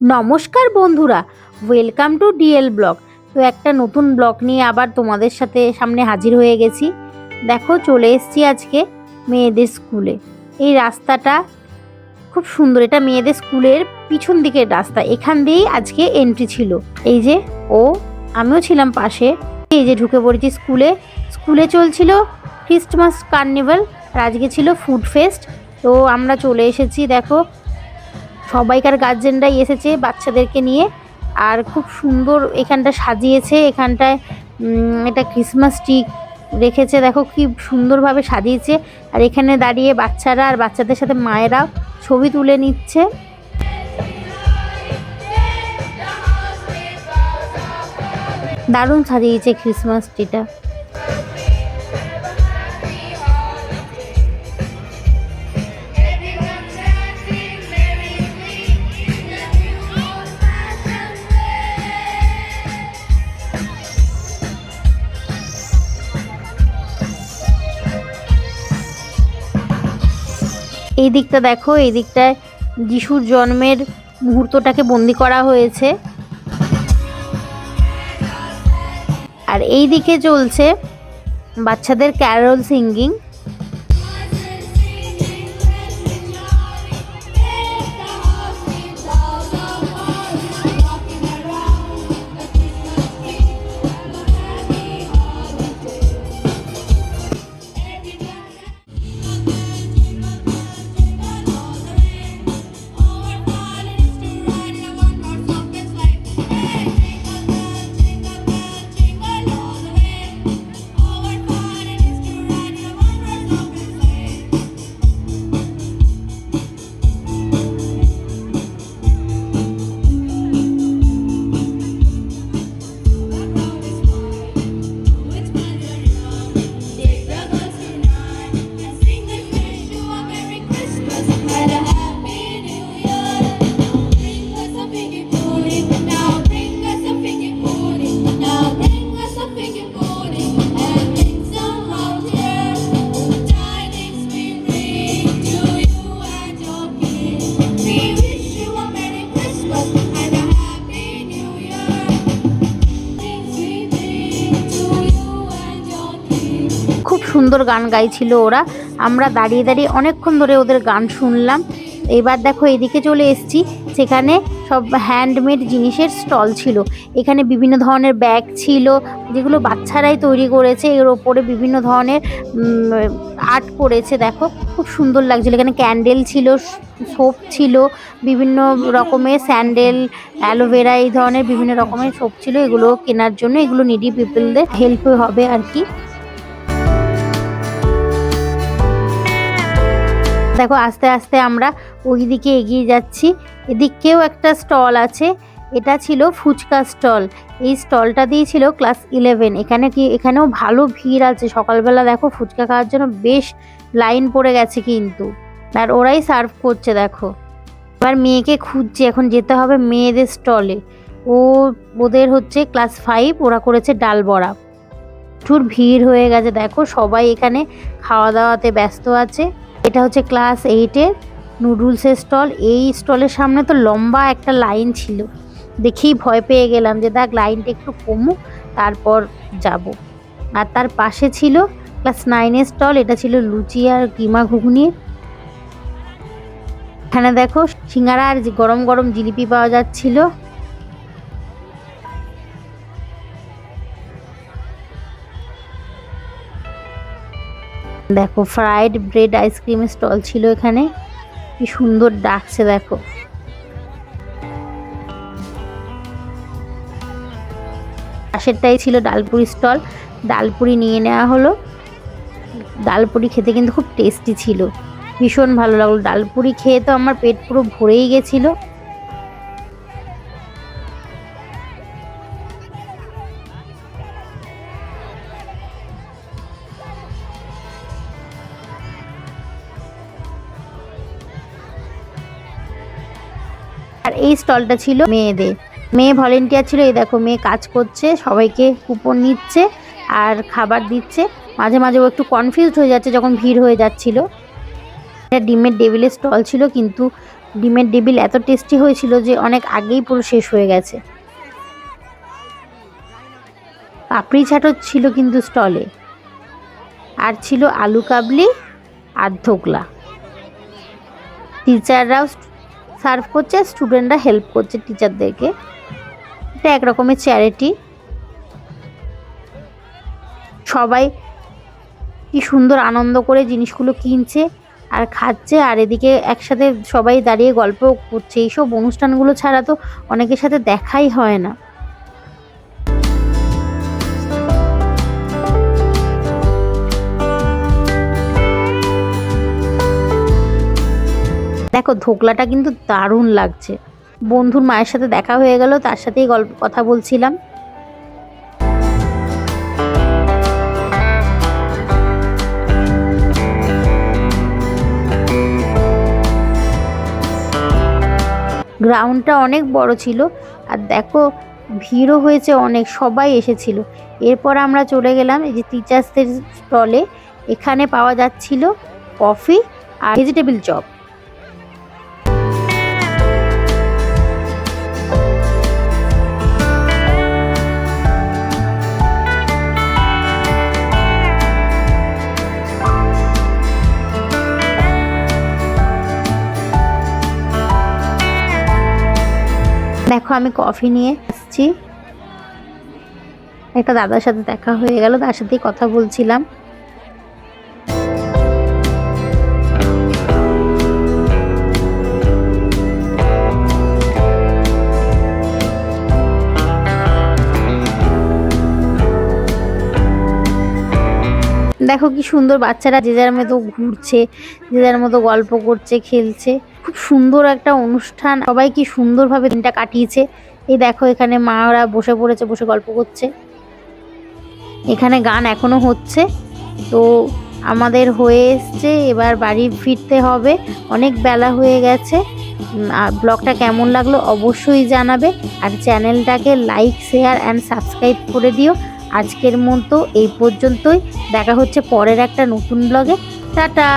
নমস্কার বন্ধুরা welcome to DL blog তো একটা নতুন ব্লগ নিয়ে আবার তোমাদের সাথে সামনে হাজির হয়ে গেছি। দেখো, চলে এসেছি আজকে মেয়েদের স্কুলে। এই রাস্তাটা খুব সুন্দর, এটা মেয়েদের স্কুলের পিছন দিকের রাস্তা। এখান দিয়েই আজকে এন্ট্রি ছিল। এই যে, ও, আমিও ছিলাম পাশে। এই যে ঢুকে পড়েছি স্কুলে। স্কুলে চলছিল ক্রিস্টমাস কার্নিভাল আর আজকে ছিল ফুড ফেস্ট তো আমরা চলে এসেছি, দেখো সবাইকার গার্জেনরাই এসেছে বাচ্চাদেরকে নিয়ে। আর খুব সুন্দর এখানটা সাজিয়েছে, এখানটায় এটা ক্রিসমাস ট্রি রেখেছে। দেখো কি সুন্দরভাবে সাজিয়েছে। আর এখানে দাঁড়িয়ে বাচ্চারা আর বাচ্চাদের সাথে মায়েরা ছবি তুলে নিচ্ছে। দারুণ সাজিয়েছে ক্রিসমাস ট্রিটা এই দিকটা দেখো, এই দিকটায় যিশুর জন্মের মুহূর্তটাকে বন্দি করা হয়েছে। আর এই দিকে চলছে বাচ্চাদের ক্যারল সিঙ্গিং। সুন্দর গান গাইছিল ওরা। আমরা দাঁড়িয়ে দাঁড়িয়ে অনেকক্ষণ ধরে ওদের গান শুনলাম। এবার দেখো এদিকে চলে এসেছি, সেখানে সব হ্যান্ডমেড জিনিসের স্টল ছিল। এখানে বিভিন্ন ধরনের ব্যাগ ছিল, যেগুলো বাচ্চারাই তৈরি করেছে। এর ওপরে বিভিন্ন ধরনের আর্ট করেছে, দেখো। খুব সুন্দর লাগছিল। এখানে ক্যান্ডেল ছিল সোপ ছিল, বিভিন্ন রকমের স্যান্ডেল অ্যালোভেরা এই ধরনের বিভিন্ন রকমের সোপ ছিল। এগুলো কেনার জন্য, এগুলো নিডি পিপলদের হেল্প হবে আর কি। দেখো, আস্তে আস্তে আমরা ওই দিকে এগিয়ে যাচ্ছি। এদিকেও একটা স্টল আছে, এটা ছিল ফুচকা স্টল। এই স্টলটা দিয়েছিল ক্লাস ইলেভেন। এখানে কি, এখানেও ভালো ভিড় আছে। সকালবেলা দেখো, ফুচকা খাওয়ার জন্য বেশ লাইন পড়ে গেছে কিন্তু। আর ওরাই সার্ভ করছে, দেখো। এবার মেয়েকে খুঁজছে, এখন যেতে হবে মেয়েদের স্টলে। ও, ওদের হচ্ছে ক্লাস ফাইভ, ওরা করেছে ডাল বড়া। প্রচুর ভিড় হয়ে গেছে, দেখো। সবাই এখানে খাওয়া দাওয়াতে ব্যস্ত আছে। এটা হচ্ছে ক্লাস এইটের নুডলসের স্টল। এই স্টলের সামনে তো লম্বা একটা লাইন ছিল। দেখেই ভয় পেয়ে গেলাম যে দেখ লাইনটা একটু কমুক, তারপর যাব। আর তার পাশে ছিল ক্লাস নাইনের স্টল, এটা ছিল লুচি আর কিমা ঘুগনির। এখানে দেখো সিঙ্গারা আর গরম গরম জিলিপি পাওয়া যাচ্ছিল। দেখো ফ্রাইড ব্রেড আইসক্রিমের স্টল ছিল এখানে। কি সুন্দর ডাকছে, দেখো। পাশেরটাই ছিল ডালপুরি স্টল ডালপুরি নিয়ে নেওয়া হলো। ডালপুরি খেতে কিন্তু খুব টেস্টি ছিল। ভীষণ ভালো লাগল। ডালপুরি খেয়ে তো আমার পেট পুরো ভরেই গেছিল। আর এই স্টলটা ছিল মেয়েদের। মেয়ে ভলেন্টিয়ার ছিল, এই দেখো মেয়ে কাজ করছে, সবাইকে কুপন নিচ্ছে আর খাবার দিচ্ছে। মাঝে মাঝে ও একটু কনফিউজড হয়ে যাচ্ছে যখন ভিড় হয়ে যাচ্ছিল। এটা ডিমের টেবিলের স্টল ছিল, কিন্তু ডিমের ডিবিল এত টেস্টি হয়েছিল যে অনেক আগেই পুরো শেষ হয়ে গেছে। পাপড়ি চাটও ছিল কিন্তু স্টলে আর ছিল আলু কাবলি আর ধোকলা। টিচাররাও সার্ভ করছে, স্টুডেন্টরা হেল্প করছে টিচারদেরকে। এটা এক রকমের চ্যারিটি সবাই কি সুন্দর আনন্দ করে জিনিসগুলো কিনছে আর খাচ্ছে, আর এদিকে একসাথে সবাই দাঁড়িয়ে গল্প করছে। এইসব অনুষ্ঠানগুলো ছাড়া তো অনেকের সাথে দেখাই হয় না। দেখো, ধোকলাটা কিন্তু দারুণ লাগছে। বন্ধুর মায়ের সাথে দেখা হয়ে গেল, তার সাথেই গল্প, কথা বলছিলাম। গ্রাউন্ডটা অনেক বড় ছিল, আর দেখো, ভিড়ও হয়েছে অনেক, সবাই এসেছিল। এরপর আমরা চলে গেলাম এই যে টিচার্সদের স্টলে এখানে পাওয়া যাচ্ছিল কফি আর ভেজিটেবিল চপ দেখো, আমি কফি নিয়ে আসছি। একটা দাদার সাথে দেখা হয়ে গেল, তার সাথেই কথা বলছিলাম। দেখো কি সুন্দর বাচ্চারা যে যার মতো ঘুরছে, যে যার মতো গল্প করছে, খেলছে। খুব সুন্দর একটা অনুষ্ঠান। সবাই কি সুন্দরভাবে দিনটা কাটিয়েছে। এই দেখো এখানে মারা বসে পড়েছে, বসে গল্প করছে। এখানে গান এখনও হচ্ছে। তো আমাদের হয়ে এসছে, এবার বাড়ি ফিরতে হবে। অনেক বেলা হয়ে গেছে। আর ব্লগটা কেমন লাগল অবশ্যই জানাবে। আর চ্যানেলটাকে লাইক, শেয়ার অ্যান্ড সাবস্ক্রাইব করে দিও। আজকের মতো এই পর্যন্তই। দেখা হচ্ছে পরের একটা নতুন ব্লগে টাটা!